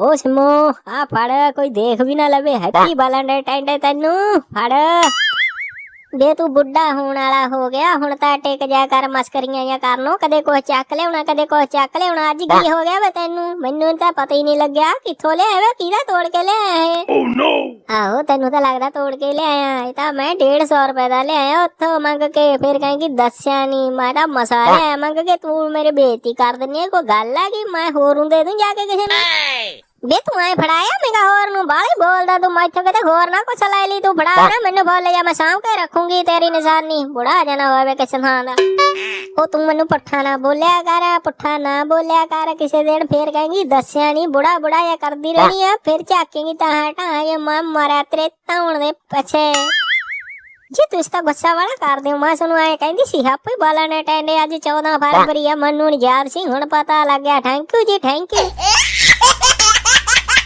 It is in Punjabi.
ਓ ਸਮੋ ਆ ਫੜ ਕੋਈ ਦੇਖ ਵੀ ਨਾ ਲਵੇ ਹੈਪੀ ਵੈਲੈਂਟਾਈਨ ਡੇ ਤੈਨੂੰ ਫੜ ਬੇ ਤੂੰ ਬੁੱਢਾ ਹੋਣ ਵਾਲਾ ਹੋ ਗਿਆ ਹੁਣ ਤਾਂ ਟਿਕ ਜਾ ਕਰ ਮਸਕਰੀਆਂ ਜਾਂ ਕਰਨੋਂ ਕਦੇ ਕੁਛ ਚੱਕ ਲਿਆਉਣਾ ਕਦੇ ਕੁਛ ਚੱਕ ਲਿਆਉਣਾ ਅੱਜ ਕੀ ਹੋ ਗਿਆ ਵੇ ਤੈਨੂੰ ਮੈਨੂੰ ਤਾਂ ਪਤਾ ਹੀ ਨਹੀਂ ਲੱਗਿਆ ਕਿੱਥੋਂ ਲਿਆਇਆ ਵੇ ਕਿਹਦਾ ਤੋੜ ਕੇ ਲਿਆਇਆ ਹੈ Oh no! ਆਹੋ ਤੈਨੂੰ ਤਾਂ ਲੱਗਦਾ ਤੋੜ ਕੇ ਲਿਆਇਆ ਇਹ ਤਾਂ ਮੈਂ 150 ਰੁਪਏ ਦਾ ਲਿਆਇਆ ਉੱਥੋਂ ਮੰਗ ਕੇ ਫਿਰ ਕਹੇਂਗੀ ਦੱਸਿਆ ਨਹੀਂ ਮੈਂ ਤਾਂ ਮਸਾ ਲਿਆਇਆ ਮੰਗ ਕੇ ਤੂੰ ਮੇਰੇ ਬੇਇੱਜ਼ਤੀ ਕਰ ਦਿੰਨੀ ਹੈ ਕੋਈ ਗੱਲ ਆ ਕਿ ਮੈਂ ਹੋਰ ਨੂੰ ਦੇ ਦੂੰ ਜਾ ਕੇ ਕਿਸੇ ਨੂੰ ਬੇ ਤੂੰ ਐ ਫੜਾਇਆ ਮੇਗਾ ਹੋਰ ਨੂੰ ਬਾਲੀ ਬੋਲਦਾ ਤੂੰ ਮੈਥੋਂ ਕਿਤੇ ਹੋਰ ਨਾ ਕੁਛ ਲੈ ਲਈ ਤੂੰ ਫੜਾ ਨਾ ਮੈਨੂੰ ਬੋਲ ਜਾ ਮੈਂ ਸਾਂਭ ਕੇ ਰੱਖੂੰਗੀ ਤੇਰੀ ਨਿਸ਼ਾਨੀ। ਬੁੜਾ ਜਾਣਾ ਹੋਵੇ ਕਿਸੇ ਥਾਂ ਦਾ। ਉਹ ਤੂੰ ਮੈਨੂੰ ਪੁੱਠਾ ਨਾ ਬੋਲਿਆ ਕਰ ਪੁੱਠਾ ਨਾ ਬੋਲਿਆ ਕਰ ਕਿਸੇ ਦਿਨ ਫੇਰ ਕਹੇਂਗੀ ਦੱਸਿਆ ਨਹੀਂ ਬੁੜਾ ਬੁੜਾ ਜਾਂ ਕਰਦੀ ਰਹਿਣੀ ਆ ਫਿਰ ਝਾਕੇਂਗੀ ਤਾਂ ਹਟਾ ਜੇ ਮੈਂ ਮਰਿਆ ਤੇਰੇ ਧੌਣ ਦੇ ਪਿੱਛੇ। ਜੀ ਤੁਸੀਂ ਤਾਂ ਗੁੱਸਾ ਵਾਲਾ ਕਰਦੇ ਹੋ ਮੈਂ ਤੁਹਾਨੂੰ ਐ ਕਹਿੰਦੀ ਸੀ ਹੈਪੀ ਬਾਲਾ ਨੇ ਟੈਂਡੇ ਅੱਜ 14 ਫਰਵਰੀ ਆ ਮੈਨੂੰ ਨੀ ਯਾਦ ਸੀ ਹੁਣ ਪਤਾ ਲੱਗ ਗਿਆ thank you ji thank you